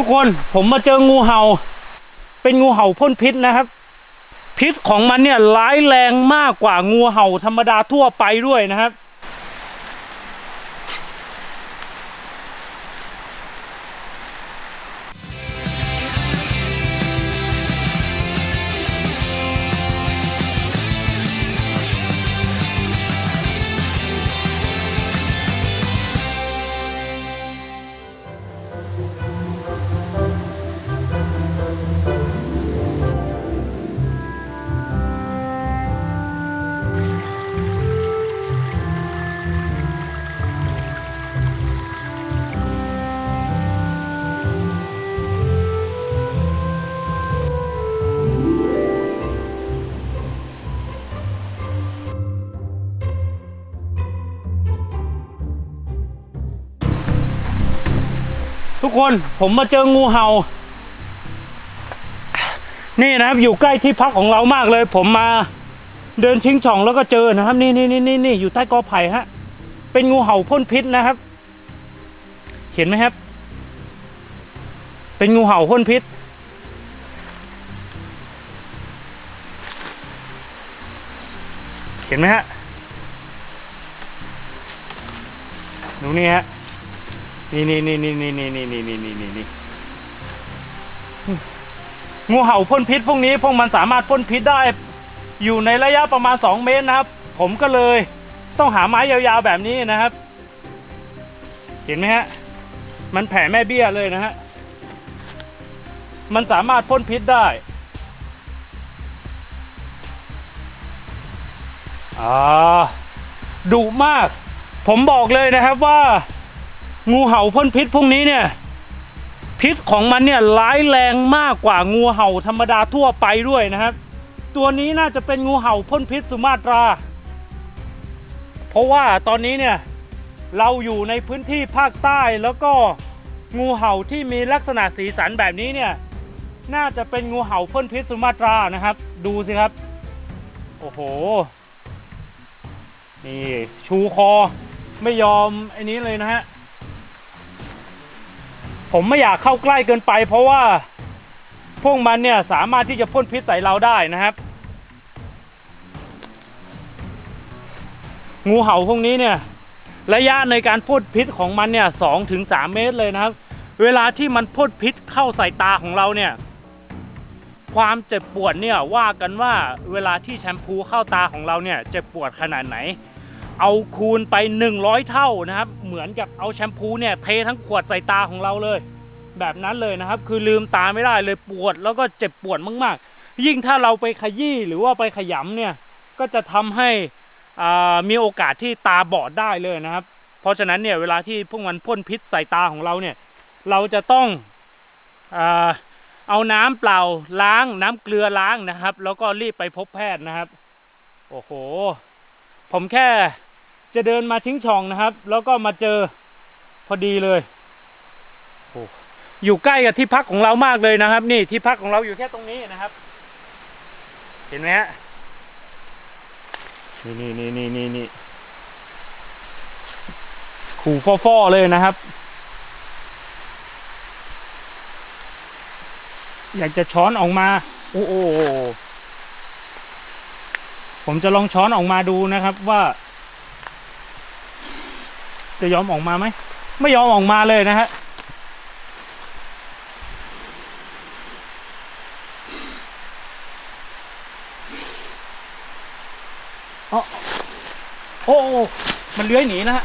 ทุกคนผมมาเจองูเห่า เป็นงูเห่าพ่นพิษนะครับ พิษของมันเนี่ยร้ายแรงมากกว่างูเห่าธรรมดาทั่วไปด้วยนะครับ ทุกคนผมมาเจองูเห่า นี่นะครับอยู่ใกล้ที่พักของเรามากเลย ผมมาเดินชิงช่องแล้วก็เจอนะครับ นี่นี่นี่นี่นี่อยู่ใต้กอไผ่ฮะ เป็นงูเห่าพ่นพิษนะครับ เห็นไหมครับ เป็นงูเห่าพ่นพิษ เห็นไหมฮะดูนี่ฮะ นี่นี่นี่นี่นี่นี่นี่นี่นี่นี่นี่นี่งูเห่าพ่นพิษพวกนี้พวกมันสามารถพ่นพิษได้ อยู่ในระยะประมาณ 2 เมตรนะครับ ผมก็เลยต้องหาไม้ยาวๆแบบนี้นะครับ เห็นไหมฮะ มันแผ่แม่เบี้ยเลยนะฮะ มันสามารถพ่นพิษได้อ่าดุมาก ผมบอกเลยนะครับว่า งูเห่าพ่นพิษพวกนี้เนี่ย พิษของมันเนี่ยร้ายแรงมากกว่างูเห่าธรรมดาทั่วไปด้วยนะครับ ตัวนี้น่าจะเป็นงูเห่าพ่นพิษสุมาตรา เพราะว่าตอนนี้เนี่ยเราอยู่ในพื้นที่ภาคใต้แล้วก็งูเห่าที่มีลักษณะสีสันแบบนี้เนี่ยน่าจะเป็นงูเห่าพ่นพิษสุมาตรานะครับ ดูสิครับ โอ้โห นี่ชูคอไม่ยอมไอ้นี้เลยนะฮะ ผมไม่อยากเข้าใกล้เกินไป เพราะว่าพวกมันเนี่ยสามารถที่จะพ่นพิษใส่เราได้นะครับ งูเห่าพวกนี้เนี่ยระยะในการพ่นพิษของมันเนี่ยสองถึงสามเมตรเลยนะครับ เวลาที่มันพ่นพิษเข้าใส่ตาของเราเนี่ยความเจ็บปวดเนี่ยว่ากันว่าเวลาที่แชมพูเข้าตาของเราเนี่ยเจ็บปวดขนาดไหน เอาคูณไป 100 เท่านะครับ เหมือนกับเอาแชมพูเนี่ยเททั้งขวดใส่ตาของเราเลย แบบนั้นเลยนะครับ คือลืมตาไม่ได้เลยปวดแล้วก็เจ็บปวดมากๆ ยิ่งถ้าเราไปขยี้หรือว่าไปขยำเนี่ยก็จะทำให้มีโอกาสที่ตาบอดได้เลยนะครับ เพราะฉะนั้นเนี่ยเวลาที่พวกมันพ่นพิษใส่ตาของเราเนี่ยเราจะต้องเอาน้ำเปล่าล้างน้ำเกลือล้างนะครับ แล้วก็รีบไปพบแพทย์นะครับ โอ้โห ผมแค่ จะเดินมาทิ้งช่องนะครับ แล้วก็มาเจอพอดีเลยโอ้อยู่ใกล้กับที่พักของเรามากเลยนะครับ นี่ที่พักของเราอยู่แค่ตรงนี้นะครับ เห็นไหมฮะนี่นี่นี่นี่นี่นี่ขู่ฟ่อๆเลยนะครับ อยากจะช้อนออกมา โอ้โหผมจะลองช้อนออกมาดูนะครับว่า จะยอมออกมาไหม ไม่ยอมออกมาเลยนะฮะอ๋อโอ้โอ้มันเลื้อยหนีนะฮะ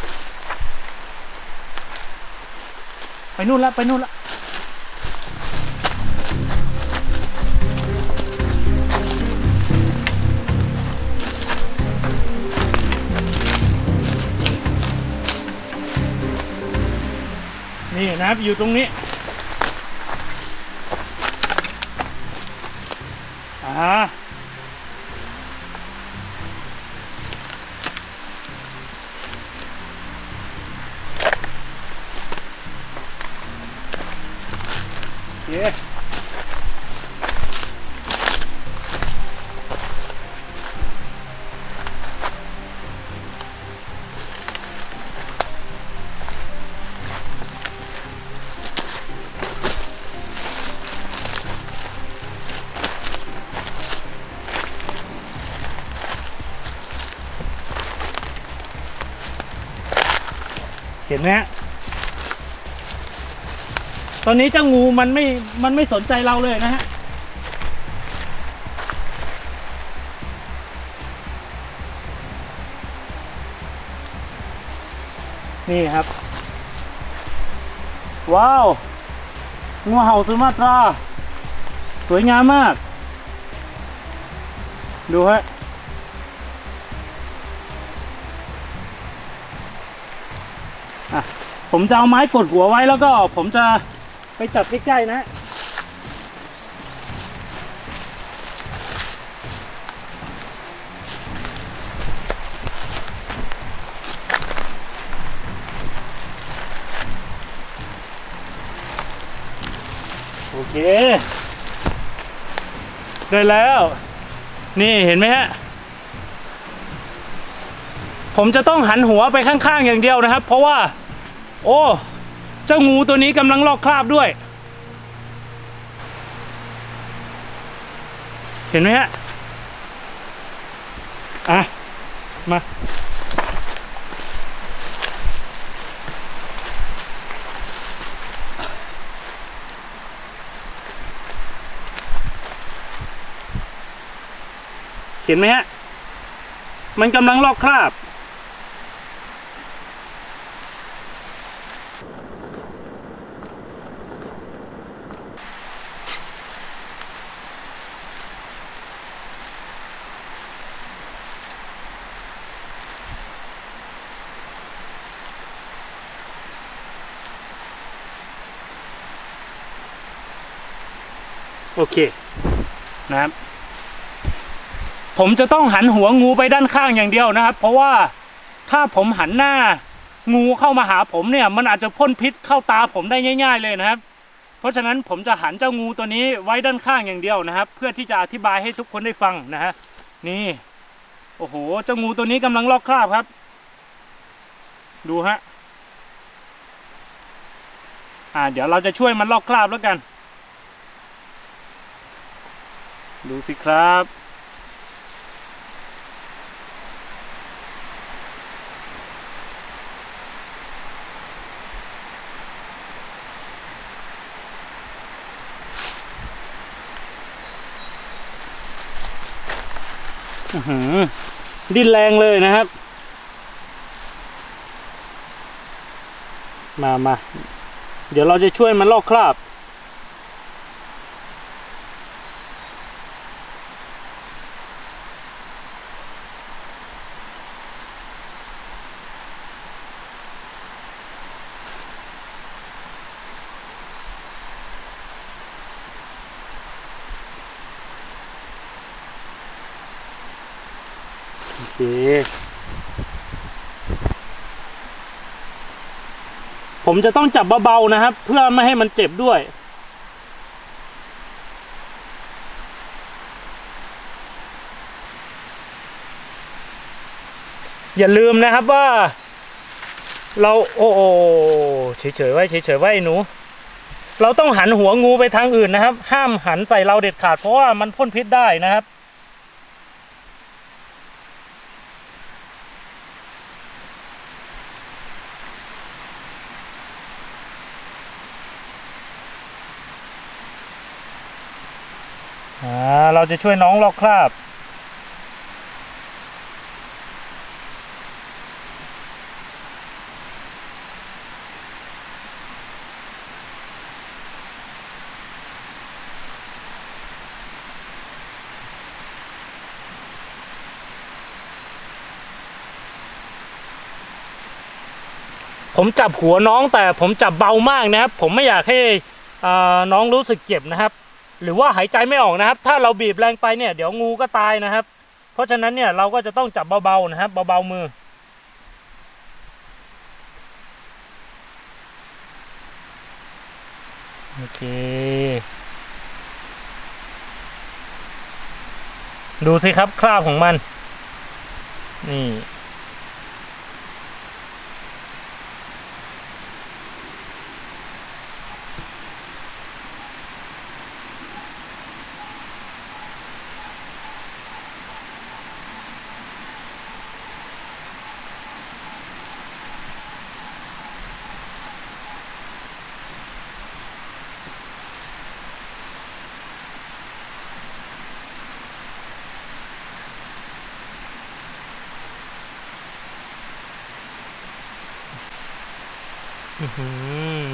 ไปนู่นละ ไปนู่นละ นี่นะครับอยู่ตรงนี้อ่า นไหมฮะตอนนี้เจ้างูมันไม่ มันไม่สนใจเราเลยนะฮะ นี่ครับ ว้าว งูเห่าสุมาตรา สวยงามมาก ดูฮะ ผมจะเอาไม้กดหัวไว้แล้วก็ผมจะไปจับใกล้ๆนะโอเค ได้แล้ว นี่เห็นไหมฮะ ผมจะต้องหันหัวไปข้างๆอย่างเดียวนะครับ เพราะว่า โอ้ เจ้างูตัวนี้กำลังลอกคราบด้วย เห็นไหมฮะ อะ มา เห็นไหมฮะ มันกำลังลอกคราบ โอเคนะครับผมจะต้องหันหัวงูไปด้านข้างอย่างเดียวนะครับ เพราะว่าถ้าผมหันหน้างูเข้ามาหาผมเนี่ย มันอาจจะพ่นพิษเข้าตาผมได้ง่าย ๆ เลยนะครับ เพราะฉะนั้นผมจะหันเจ้างูตัวนี้ไว้ด้านข้างอย่างเดียวนะครับ เพื่อที่จะอธิบายให้ทุกคนได้ฟังนะฮะนี่ โอ้โห เจ้างูตัวนี้กำลังลอกคราบครับ ดูฮะอ่า เดี๋ยวเราจะช่วยมันลอกคราบแล้วกัน ดูสิครับอื้อหือดิ้นแรงเลยนะครับ มามา เดี๋ยวเราจะช่วยมันลอกคราบ โอเคผมจะต้องจับเบาๆนะครับ เพื่อไม่ให้มันเจ็บด้วย อย่าลืมนะครับว่า เราโอ้โอเฉยๆไว้เฉยๆไว้หนู เราต้องหันหัวงูไปทางอื่นนะครับ ห้ามหันใส่เราเด็ดขาดเพราะว่ามันพ่นพิษได้นะครับ อ่าเราจะช่วยน้องลอกคราบ ผมจับหัวน้องแต่ผมจับเบามากนะครับ ผมไม่อยากให้น้องรู้สึกเจ็บนะครับ หรือว่าหายใจไม่ออกนะครับ ถ้าเราบีบแรงไปเนี่ยเดี๋ยวงูก็ตายนะครับ เพราะฉะนั้นเนี่ยเราก็จะต้องจับเบาๆนะครับเบาๆมือ โอเค ดูสิครับคราบของมัน นี่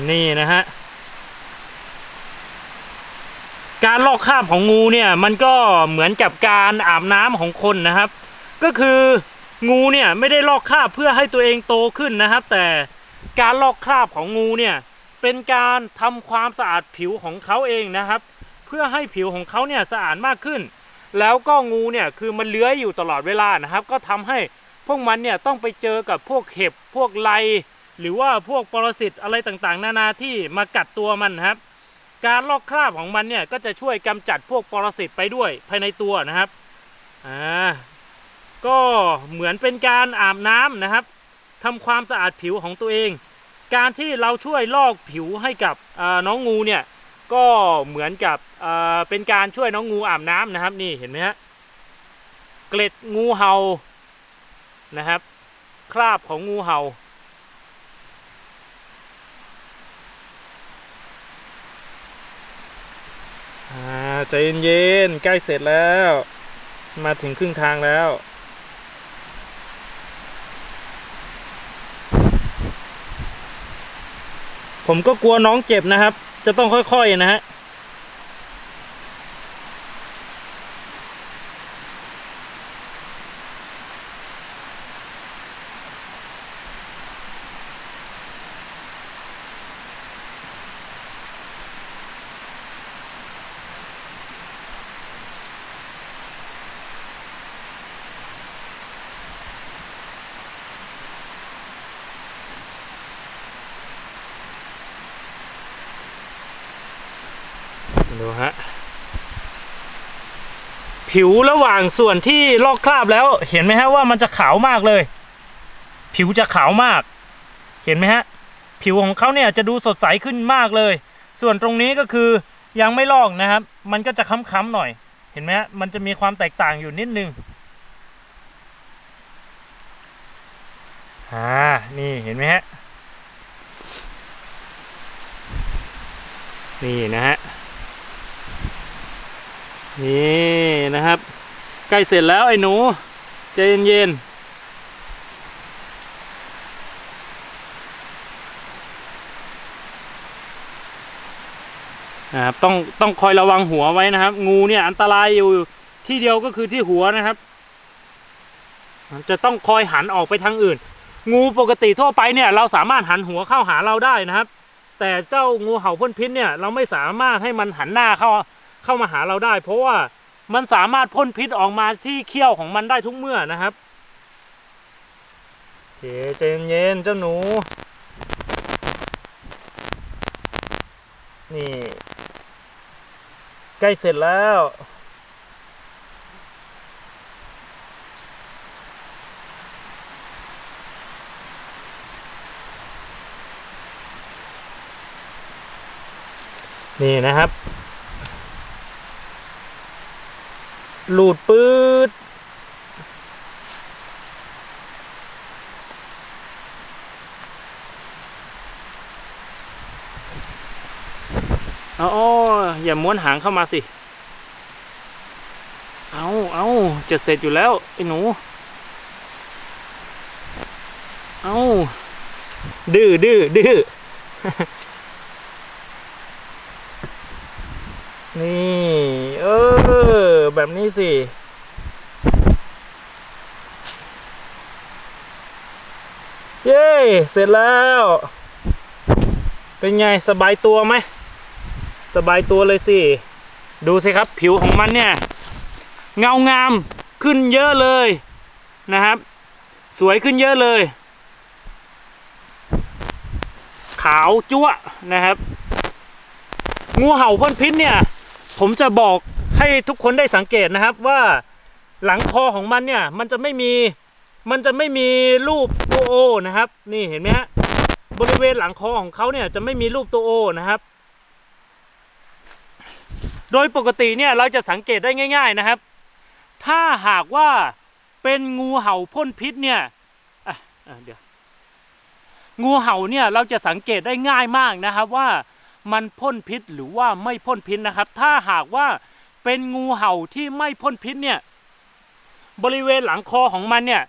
นี่นะฮะ การลอกคราบของงูเนี่ย มันก็เหมือนกับการอาบน้ำของคนนะครับ ก็คืองูเนี่ยไม่ได้ลอกคราบเพื่อให้ตัวเองโตขึ้นนะครับ แต่การลอกคราบของงูเนี่ยเป็นการทำความสะอาดผิวของเขาเองนะครับ เพื่อให้ผิวของเขาเนี่ยสะอาดมากขึ้น แล้วก็งูเนี่ยคือมันเลื้อยอยู่ตลอดเวลานะครับ ก็ทำให้พวกมันเนี่ยต้องไปเจอกับพวกเห็บพวกไล หรือว่าพวกปรสิตอะไรต่างๆ นานาที่มากัดตัวมันครับ การลอกคราบของมันเนี่ยก็จะช่วยกำจัดพวกปรสิตไปด้วยภายในตัวนะครับอ่าก็เหมือนเป็นการอาบน้ำนะครับทำความสะอาดผิวของตัวเอง การที่เราช่วยลอกผิวให้กับน้องงูเนี่ยก็เหมือนกับเเป็นการช่วยน้องงูอาบน้ำนะครับนี่เห็นไหมฮะเกล็ดงูเห่านะครับ คราบของงูเห่า อ่าใจเย็นๆใกล้เสร็จแล้ว มาถึงครึ่งทางแล้วผมก็กลัวน้องเจ็บนะครับ จะต้องค่อยๆนะฮะ ดูฮะ ผิวระหว่างส่วนที่ลอกคราบแล้ว เห็นไหมฮะว่ามันจะขาวมากเลย ผิวจะขาวมาก เห็นไหมฮะ ผิวของเขาเนี่ยจะดูสดใสขึ้นมากเลย ส่วนตรงนี้ก็คือยังไม่ลอกนะครับ มันก็จะค้ำๆหน่อย เห็นไหมฮะมันจะมีความแตกต่างอยู่นิดนึงอ่านี่เห็นไหมฮะนี่นะฮะ นี่นะครับ ใกล้เสร็จแล้วไอ้หนูใจเย็นๆนะครับต้องต้องคอยระวังหัวไว้นะครับ งูเนี่ยอันตรายอยู่ที่เดียวก็คือที่หัวนะครับ จะต้องคอยหันออกไปทางอื่น งูปกติทั่วไปเนี่ย เราสามารถหันหัวเข้าหาเราได้นะครับ แต่เจ้างูเห่าพ่นพิษเนี่ย เราไม่สามารถให้มันหันหน้าเข้า เข้ามาหาเราได้ เพราะว่ามันสามารถพ่นพิษออกมาที่เขี้ยวของมันได้ทุกเมื่อนะครับโอเคใจเย็นเจ้าหนู นี่ ใกล้เสร็จแล้วนี่นะครับ หลุดปืดเอาอ้ออย่าม้วนหางเข้ามาสิ เอาเอาจะเสร็จอยู่แล้วไอ้หนู เอาดื้อดื้อดื้อนี่ เออ แบบนี้สิเย้เสร็จแล้ว เป็นไงสบายตัวไหม สบายตัวเลยสิ ดูสิครับผิวของมันเนี่ย เงางามขึ้นเยอะเลยนะครับ สวยขึ้นเยอะเลย ขาวจั๊วนะครับ งูเห่าพ่นพิษเนี่ย ผมจะบอก ให้ทุกคนได้สังเกตนะครับว่าหลังคอของมันเนี่ยมันจะไม่มีมันจะไม่มีรูปตัวโอนะครับ นี่เห็นไหมฮะบริเวณหลังคอของเขาเนี่ยจะไม่มีรูปตัวโอนะครับ โดยปกติเนี่ยเราจะสังเกตได้ง่าย ๆนะครับ ถ้าหากว่าเป็นงูเห่าพ่นพิษเนี่ยเดี๋ยวงูเห่าเนี่ยเราจะสังเกตได้ง่ายมากนะครับว่ามันพ่นพิษหรือว่าไม่พ่นพิษนะครับ ถ้าหากว่า เป็นงูเห่าที่ไม่พ่นพิษเนี่ยบริเวณหลังคอของมันเนี่ย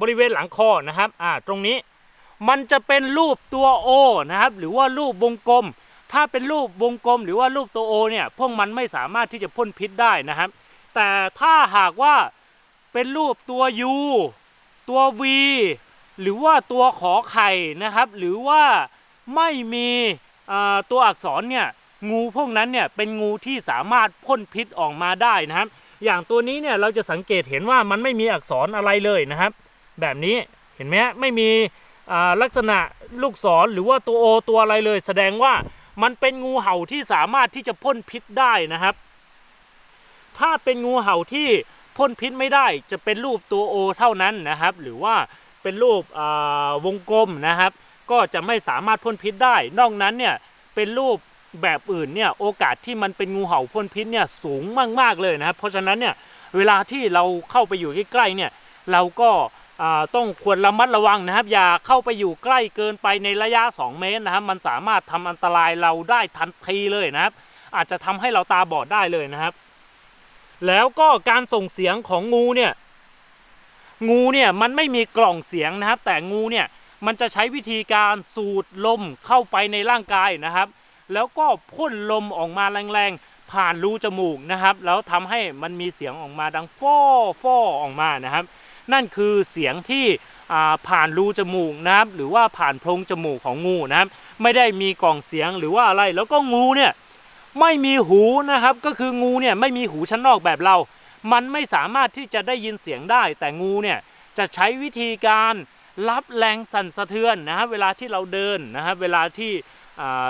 บริเวณหลังคอนะครับอ่าตรงนี้มันจะเป็นรูปตัว O นะครับหรือว่ารูปวงกลม ถ้าเป็นรูปวงกลม หรือว่ารูปตัว O เนี่ยพวกมันไม่สามารถที่จะพ่นพิษได้นะครับ แต่ถ้าหากว่าเป็นรูปตัว U ตัว V หรือว่าตัวขอไข่นะครับ หรือว่าไม่มีอ่าตัวอักษรเนี่ย งูพวกนั้นเนี่ยเป็นงูที่สามารถพ่นพิษออกมาได้นะครับ อย่างตัวนี้เนี่ยเราจะสังเกตเห็นว่ามันไม่มีอักษรอะไรเลยนะครับ แบบนี้เห็นไหมไม่มีลักษณะลูกศรหรือว่าตัวโอตัวอะไรเลย แสดงว่ามันเป็นงูเห่าที่สามารถที่จะพ่นพิษได้นะครับ ถ้าเป็นงูเห่าที่พ่นพิษไม่ได้จะเป็นรูปตัวโอเท่านั้นนะครับ หรือว่าเป็นรูปวงกลมนะครับ ก็จะไม่สามารถพ่นพิษได้ นอกนั้นเนี่ยเป็นรูป แบบอื่นเนี่ยโอกาสที่มันเป็นงูเห่าพ่นพิษเนี่ยสูงมากๆเลยนะครับ เพราะฉะนั้นเนี่ยเวลาที่เราเข้าไปอยู่ใกล้ๆเนี่ยเราก็ต้องควรระมัดระวังนะครับ อย่าเข้าไปอยู่ใกล้เกินไปในระยะ 2 เมตรนะครับ มันสามารถทำอันตรายเราได้ทันทีเลยนะครับ อาจจะทำให้เราตาบอดได้เลยนะครับ แล้วก็การส่งเสียงของงูเนี่ยงูเนี่ยมันไม่มีกล่องเสียงนะครับ แต่งูเนี่ยมันจะใช้วิธีการสูดลมเข้าไปในร่างกายนะครับ แล้วก็พ่นลมออกมาแรงๆ ผ่านรูจมูกนะครับ แล้วทำให้มันมีเสียงออกมาดังฟ้อฟ้อออกมานะครับ นั่นคือเสียงที่ผ่านรูจมูกนะครับ หรือว่าผ่านโพรงจมูกของงูนะครับ ไม่ได้มีกล่องเสียงหรือว่าอะไร แล้วก็งูเนี่ยไม่มีหูนะครับ ก็คืองูเนี่ยไม่มีหูชั้นนอกแบบเรา มันไม่สามารถที่จะได้ยินเสียงได้ แต่งูเนี่ยจะใช้วิธีการรับแรงสั่นสะเทือนนะครับเวลาที่เราเดินนะครับ เวลาที่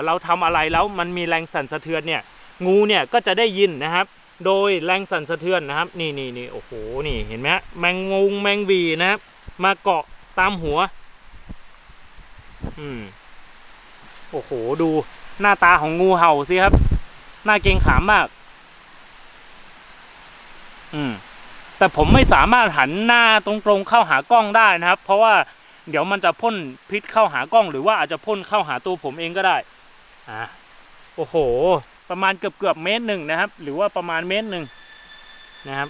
เราทำอะไรแล้วมันมีแรงสั่นสะเทือนเนี่ยงูเนี่ยก็จะได้ยินนะครับ โดยแรงสั่นสะเทือนนะครับ นี่นี่นี่โอ้โหนี่เห็นไหมแมงงงแมงวีนะครับ มาเกาะตามหัว อืมโอ้โหดูหน้าตาของงูเห่าสิครับ หน่าเกงขามมาก อืมแต่ผมไม่สามารถหันหน้าตรงๆเข้าหากล้องได้นะครับ เพราะว่า เดี๋ยวมันจะพ่นพิษเข้าหากล้อง หรือว่าอาจจะพ่นเข้าหาตัวผมเองก็ได้อ่าโอ้โห ประมาณเกือบเกือบเมตรหนึ่งนะครับ หรือว่าประมาณเมตรหนึ่งนะครับ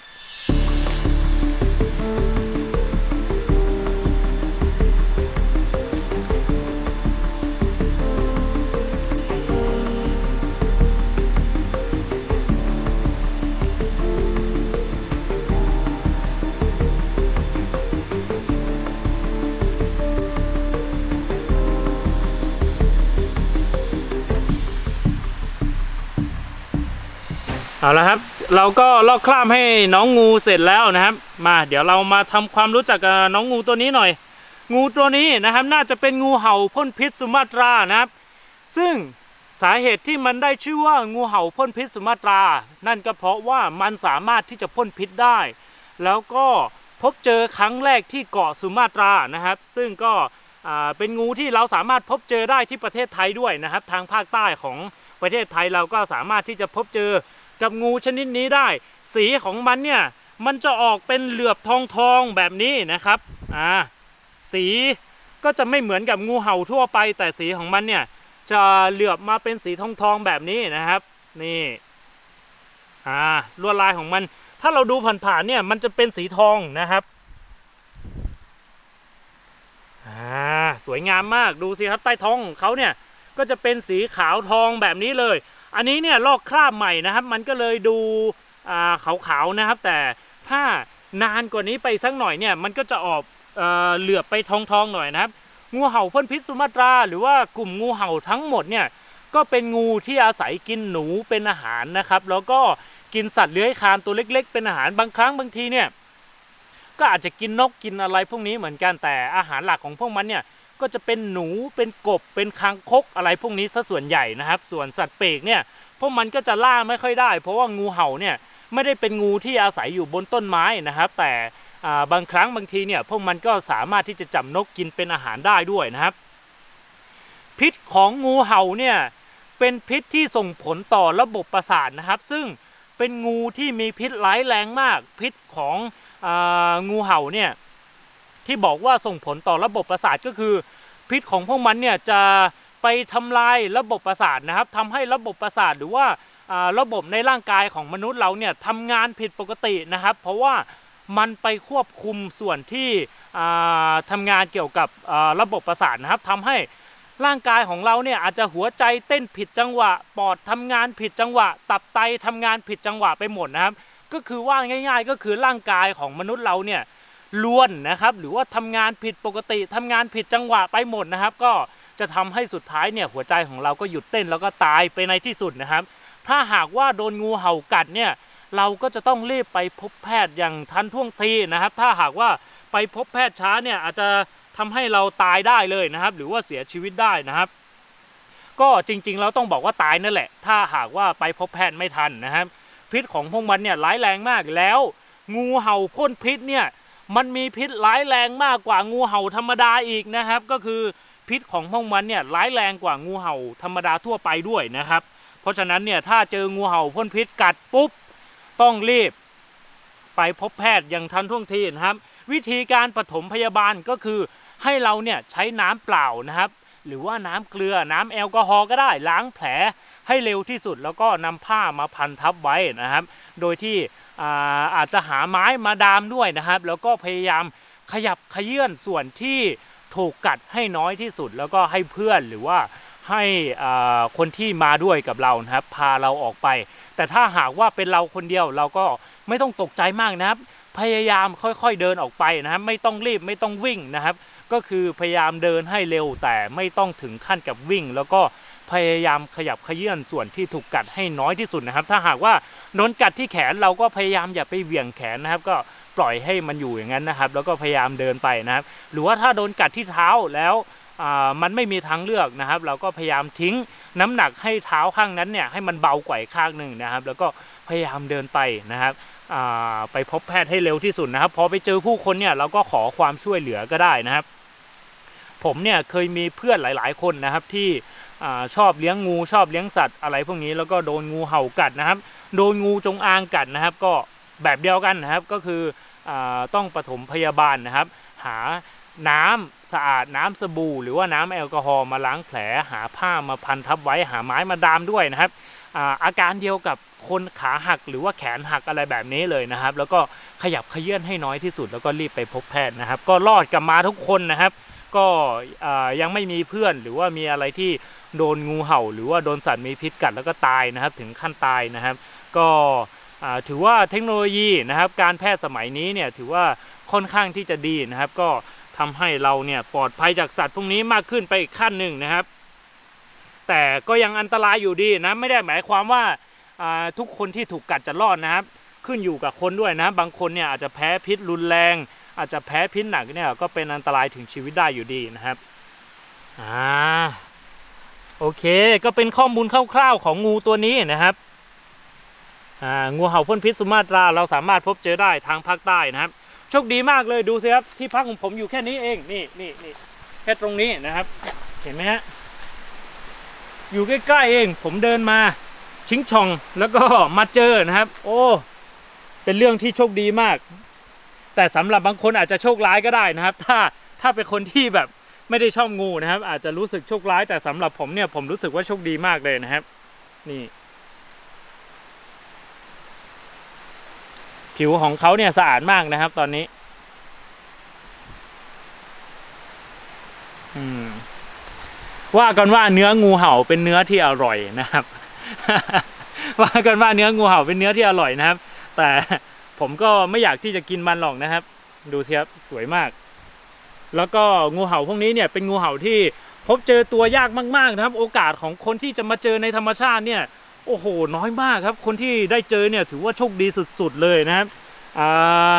เอาละครับ เราก็ลอกคราบให้น้องงูเสร็จแล้วนะครับ มาเดี๋ยวเรามาทำความรู้จักกับน้องงูตัวนี้หน่อย งูตัวนี้นะครับน่าจะเป็นงูเห่าพ่นพิษสุมาตรานะครับ ซึ่งสาเหตุที่มันได้ชื่อว่างูเห่าพ่นพิษสุมาตรา นั่นก็เพราะว่ามันสามารถที่จะพ่นพิษได้ แล้วก็พบเจอครั้งแรกที่เกาะสุมาตรานะครับ ซึ่งก็เป็นงูที่เราสามารถพบเจอได้ที่ประเทศไทยด้วยนะครับ ทางภาคใต้ของประเทศไทยเราก็สามารถที่จะพบเจอ กับงูชนิดนี้ได้ สีของมันเนี่ยมันจะออกเป็นเหลือบทองทองแบบนี้นะครับอ่าสีก็จะไม่เหมือนกับงูเห่าทั่วไป แต่สีของมันเนี่ยจะเหลือบมาเป็นสีทองทองแบบนี้นะครับ นี่อ่าลวดลายของมัน ถ้าเราดูผ่านๆเนี่ยมันจะเป็นสีทองนะครับอ่าสวยงามมากดูสิครับใต้ท้องของเขาเนี่ยก็จะเป็นสีขาวทองแบบนี้เลย อันนี้เนี่ยลอกคราบใหม่นะครับ มันก็เลยดูขาวๆนะครับ แต่ถ้านานกว่านี้ไปสักหน่อยเนี่ยมันก็จะออกเอเหลือบไปทองๆหน่อยนะครับ งูเห่าพ่นพิษสุมาตรา หรือว่ากลุ่มงูเห่าทั้งหมดเนี่ยก็เป็นงูที่อาศัยกินหนูเป็นอาหารนะครับ แล้วก็กินสัตว์เลื้อยคลานตัวเล็ก ๆ เป็นอาหารบางครั้งบางทีเนี่ยก็อาจจะกินนกกินอะไรพวกนี้เหมือนกันแต่อาหารหลักของพวกมันเนี่ย ก็จะเป็นหนูเป็นกบเป็นคางคกอะไรพวกนี้ซะส่วนใหญ่นะครับ ส่วนสัตว์เปีกเนี่ยพวกมันก็จะล่าไม่ค่อยได้ เพราะว่างูเห่าเนี่ยไม่ได้เป็นงูที่อาศัยอยู่บนต้นไม้นะครับ แต่บางครั้งบางทีเนี่ยพวกมันก็สามารถที่จะจับนกกินเป็นอาหารได้ด้วยนะครับ พิษของงูเห่าเนี่ยเป็นพิษที่ส่งผลต่อระบบประสาทนะครับ ซึ่งเป็นงูที่มีพิษร้ายแรงมาก พิษขององูเห่าเนี่ย ที่บอกว่าส่งผลต่อระบบประสาทก็คือ พิษของพวกมันเนี่ยจะไปทำลายระบบประสาทนะครับทำให้ระบบประสาทหรือว่าระบบในร่างกายของมนุษย์เราเนี่ยทำงานผิดปกตินะครับ เพราะว่ามันไปควบคุมส่วนที่อ่าทำงานเกี่ยวกับระบบประสาทนะครับทำให้ร่างกายของเราเนี่ยอาจจะหัวใจเต้นผิดจังหวะ ปอดทำงานผิดจังหวะ ตับไตทำงานผิดจังหวะไปหมดนะครับ ก็คือว่าง่าย ๆ ก็คือร่างกายของมนุษย์เราเนี่ย ล้วนนะครับ หรือว่าทำงานผิดปกติทำงานผิดจังหวะไปหมดนะครับ ก็จะทำให้สุดท้ายเนี่ยหัวใจของเราก็หยุดเต้นแล้วก็ตายไปในที่สุดนะครับ ถ้าหากว่าโดนงูเห่ากัดเนี่ยเราก็จะต้องรีบไปพบแพทย์อย่างทันท่วงทีนะครับ ถ้าหากว่าไปพบแพทย์ช้าเนี่ยอาจจะทำให้เราตายได้เลยนะครับ หรือว่าเสียชีวิตได้นะครับ ก็จริงๆเราต้องบอกว่าตายนั่นแหละ ถ้าหากว่าไปพบแพทย์ไม่ทันนะครับ พิษของพวกมันเนี่ยร้ายแรงมากแล้ว งูเห่าพ่นพิษเนี่ย มันมีพิษร้ายแรงมากกว่างูเห่าธรรมดาอีกนะครับ ก็คือพิษของพวกมันเนี่ยร้ายแรงกว่างูเห่าธรรมดาทั่วไปด้วยนะครับ เพราะฉะนั้นเนี่ยถ้าเจองูเห่าพ่นพิษกัดปุ๊บต้องรีบ ไปพบแพทย์อย่างทันท่วงทีนะครับ วิธีการปฐมพยาบาลก็คือให้เราเนี่ยใช้น้ำเปล่านะครับ หรือว่าน้ำเกลือน้ำแอลกอฮอล์ก็ได้ล้างแผลให้เร็วที่สุดแล้วก็นำผ้ามาพันทับไว้นะครับ โดยที่ อาอาจจะหาไม้มาดามด้วยนะครับ แล้วก็พยายามขยับขยื่นส่วนที่ถูกกัดให้น้อยที่สุด แล้วก็ให้เพื่อนหรือว่าให้คนที่มาด้วยกับเรานะครับ พาเราออกไป แต่ถ้าหากว่าเป็นเราคนเดียวเราก็ไม่ต้องตกใจมากนะครับ พยายามค่อยๆเดินออกไปนะครับ ไม่ต้องรีบไม่ต้องวิ่งนะครับ ก็คือพยายามเดินให้เร็วแต่ไม่ต้องถึงขั้นกับวิ่ง แล้วก็พยายามขยับขยื่นส่วนที่ถูกกัดให้น้อยที่สุดนะครับ ถ้าหากว่า โดนกัดที่แขนเราก็พยายามอย่าไปเหวี่ยงแขนนะครับ ก็ปล่อยให้มันอยู่อย่างนั้นนะครับ แล้วก็พยายามเดินไปนะครับ หรือว่าถ้าโดนกัดที่เท้าแล้วมันไม่มีทางเลือกนะครับ เราก็พยายามทิ้งน้ำหนักให้เท้าข้างนั้นเนี่ยให้มันเบากว่าอีกข้างหนึ่งนะครับ แล้วก็พยายามเดินไปนะครับไปพบแพทย์ให้เร็วที่สุดนะครับ พอไปเจอผู้คนเนี่ยเราก็ขอความช่วยเหลือก็ได้นะครับ ผมเนี่ยเคยมีเพื่อนหลาย ๆ คนนะครับที่ชอบเลี้ยงงูชอบเลี้ยงสัตว์อะไรพวกนี้แล้วก็โดนงูเห่ากัดนะครับ โดนงูจงอางกัดนะครับ ก็แบบเดียวกันนะครับก็คืออต้องปฐมพยาบาลนะครับ หาน้ำสะอาดน้ำสบู่ หรือว่าน้ำแอลกอฮอล์มาล้างแผล หาผ้ามาพันทับไว้หาไม้มาดามด้วยนะครับอาการเดียวกับคนขาหักหรือว่าแขนหักอะไรแบบนี้เลยนะครับ แล้วก็ขยับเขยื่อนให้น้อยที่สุด แล้วก็รีบไปพบแพทย์นะครับ ก็รอดกลับมาทุกคนนะครับ ก็ยังไม่มีเพื่อนหรือว่ามีอะไรที่โดนงูเห่า หรือว่าโดนสัตว์มีพิษกัดแล้วก็ตายนะครับ ถึงขั้นตายนะครับ ก็ถือว่าเทคโนโลยีนะครับการแพทย์สมัยนี้เนี่ยถือว่าค่อนข้างที่จะดีนะครับ ก็ทำให้เราเนี่ยปลอดภัยจากสัตว์พวกนี้มากขึ้นไปอีกขั้นหนึ่งนะครับ แต่ก็ยังอันตรายอยู่ดีนะไม่ได้หมายความว่าทุกคนที่ถูกกัดจะรอดนะครับ ขึ้นอยู่กับคนด้วยนะบางคนเนี่ยอาจจะแพ้พิษรุนแรง อาจจะแพ้พิษหนักเนี่ยก็เป็นอันตรายถึงชีวิตได้อยู่ดีนะครับอ่าโอเค ก็เป็นข้อมูลคร่าวๆของงูตัวนี้นะครับ งูเห่าพ่นพิษสุมาตราเราสามารถพบเจอได้ทางภาคใต้นะครับโชคดีมากเลยดูสิครับที่พักของผมอยู่แค่นี้เองนี่นี่นี่แค่ตรงนี้นะครับ เห็นไหมฮะอยู่ใกล้ๆเองผมเดินมาชิงช่องแล้วก็มาเจอนะครับ โอ้ เป็นเรื่องที่โชคดีมาก แต่สำหรับบางคนอาจจะโชคร้ายก็ได้นะครับ ถ้าถ้าเป็นคนที่แบบไม่ได้ชอบงูนะครับ อาจจะรู้สึกโชคร้ายแต่สำหรับผมเนี่ยผมรู้สึกว่าโชคดีมากเลยนะครับ นี่ ผิวของเขาเนี่ยสะอาดมากนะครับ ตอนนี้ อืม ว่ากันว่าเนื้องูเห่าเป็นเนื้อที่อร่อยนะครับ ว่ากันว่าเนื้องูเห่าเป็นเนื้อที่อร่อยนะครับ แต่ผมก็ไม่อยากที่จะกินมันหรอกนะครับ ดูสิครับสวยมาก แล้วก็งูเห่าพวกนี้เนี่ยเป็นงูเห่าที่พบเจอตัวยากมาก ๆ นะครับ โอกาสของคนที่จะมาเจอในธรรมชาติเนี่ย โอ้โห น้อยมากครับ คนที่ได้เจอเนี่ยถือว่าโชคดีสุดๆเลยนะครับอา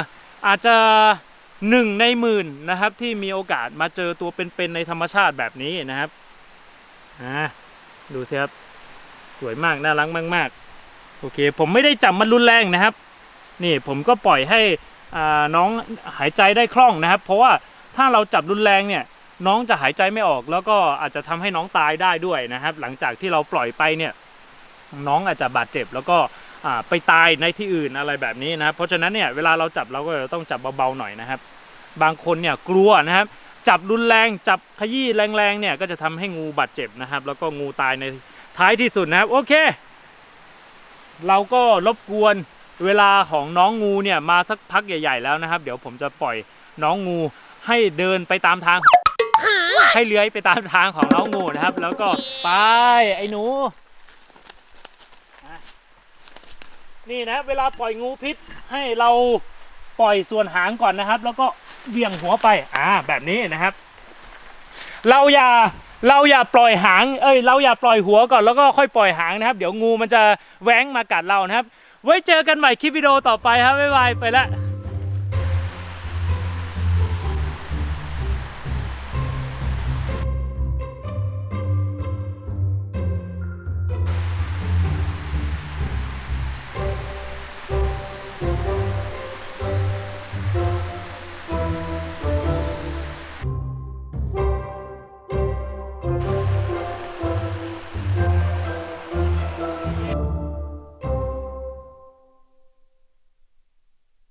อาจจะหนึ่งในหมื่นนะครับที่มีโอกาสมาเจอตัวเป็นๆในธรรมชาติแบบนี้นะครับอ่าดูสิครับสวยมากน่ารักมากๆโอเค ผมไม่ได้จับมันรุนแรงนะครับ นี่ผมก็ปล่อยให้น้องหายใจได้คล่องนะครับ เพราะว่าถ้าเราจับรุนแรงเนี่ยน้องจะหายใจไม่ออก แล้วก็อาจจะทำให้น้องตายได้ด้วยนะครับ หลังจากที่เราปล่อยไปเนี่ย น้องอาจจะบาดเจ็บแล้วก็ไปตายในที่อื่นอะไรแบบนี้นะครับเพราะฉะนั้นเนี่ยเวลาเราจับเราก็ต้องจับเบาๆหน่อยนะครับ บางคนเนี่ยกลัวนะครับ จับรุนแรงจับขยี้แรงๆเนี่ยก็จะทำให้งูบาดเจ็บนะครับ แล้วก็งูตายในท้ายที่สุดนะครับโอเค เราก็รบกวนเวลาของน้องงูเนี่ยมาสักพักใหญ่ ๆ แล้วนะครับ เดี๋ยวผมจะปล่อยน้องงูให้เดินไปตามทาง ให้เลื้อยไปตามทางของน้องงูนะครับ แล้วก็ไปไอ้หนู นี่นะเวลาปล่อยงูพิษให้เราปล่อยส่วนหางก่อนนะครับ แล้วก็เบี่ยงหัวไปอ่าแบบนี้นะครับ เราอย่าเราอย่าปล่อยหาง เอ้ย เราอย่าปล่อยหัวก่อนแล้วก็ค่อยปล่อยหางนะครับ เดี๋ยวงูมันจะแว้งมากัดเรานะครับ ไว้เจอกันใหม่คลิปวิดีโอต่อไปครับบ๊ายบายไปละ